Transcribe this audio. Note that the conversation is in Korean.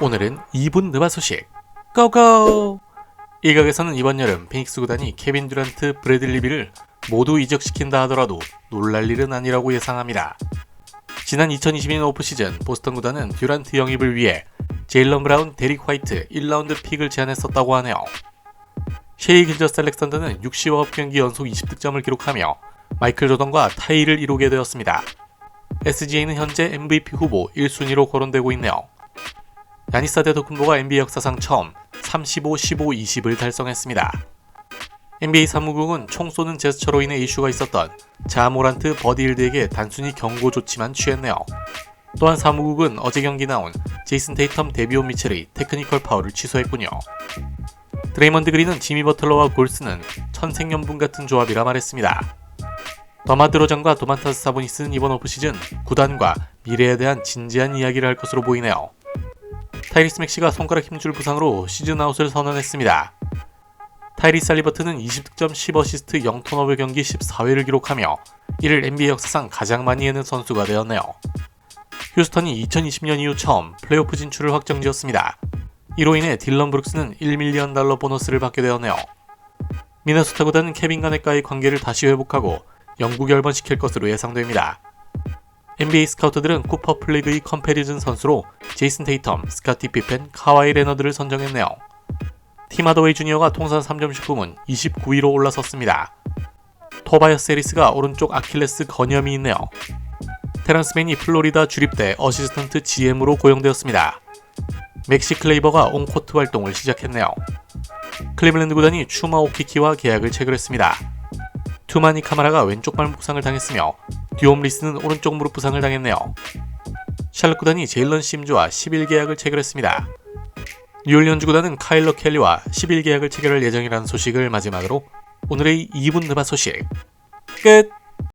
오늘은 2분 느바 소식 고고! 일각에서는 이번 여름 피닉스 구단이 케빈 듀란트, 브래들리 비를 모두 이적시킨다 하더라도 놀랄 일은 아니라고 예상합니다. 지난 2022년 오프시즌 보스턴 구단은 듀란트 영입을 위해 제일런 브라운, 데릭 화이트 1라운드 픽을 제안했었다고 하네요. 셰이 길저스 알렉산더는 60경기 연속 20득점을 기록하며 마이클 조던과 타이를 이루게 되었습니다. SGA는 현재 MVP 후보 1순위로 거론되고 있네요. 야니스 아데토쿤보가 NBA 역사상 처음 35, 15, 20을 달성했습니다. NBA 사무국은 총 쏘는 제스처로 인해 이슈가 있었던 자모란트 버디힐드에게 단순히 경고 조치만 취했네요. 또한 사무국은 어제 경기 나온 제이슨 테이텀 데비온 미첼의 테크니컬 파울을 취소했군요. 드레이먼드 그린은 지미 버틀러와 골스는 천생연분 같은 조합이라 말했습니다. 더마드로장과 도만타스 사보니스는 이번 오프시즌 구단과 미래에 대한 진지한 이야기를 할 것으로 보이네요. 타이리스 맥시가 손가락 힘줄 부상으로 시즌 아웃을 선언했습니다. 타이리스 알리버트는 20득점 10어시스트 0턴오버 경기 14회를 기록하며 이를 NBA 역사상 가장 많이 해낸 선수가 되었네요. 휴스턴이 2020년 이후 처음 플레이오프 진출을 확정지었습니다. 이로 인해 딜런 브룩스는 1밀리언 달러 보너스를 받게 되었네요. 미네소타 구단은 케빈 가넷과의 관계를 다시 회복하고 영구 결번시킬 것으로 예상됩니다. NBA 스카우터들은 쿠퍼 플리그의 컴패리즌 선수로 제이슨 테이텀, 스카티 피펜, 카와이 레너드를 선정했네요. 팀 하더웨이 주니어가 통산 3점슛 부문 29위로 올라섰습니다. 토바이어스 세리스가 오른쪽 아킬레스 건염이 있네요. 테런스 맨이 플로리다 주립대 어시스턴트 GM으로 고용되었습니다. 맥시 클레이버가 온코트 활동을 시작했네요. 클리블랜드 구단이 추마 오키키와 계약을 체결했습니다. 투마니 카마라가 왼쪽 발목 부상을 당했으며 듀옴 리스는 오른쪽 무릎 부상을 당했네요. 샬럿 구단이 제일런 심즈와 10일 계약을 체결했습니다. 뉴올리언즈 구단은 카일러 켈리와 10일 계약을 체결할 예정이라는 소식을 마지막으로 오늘의 2분 느바 소식 끝!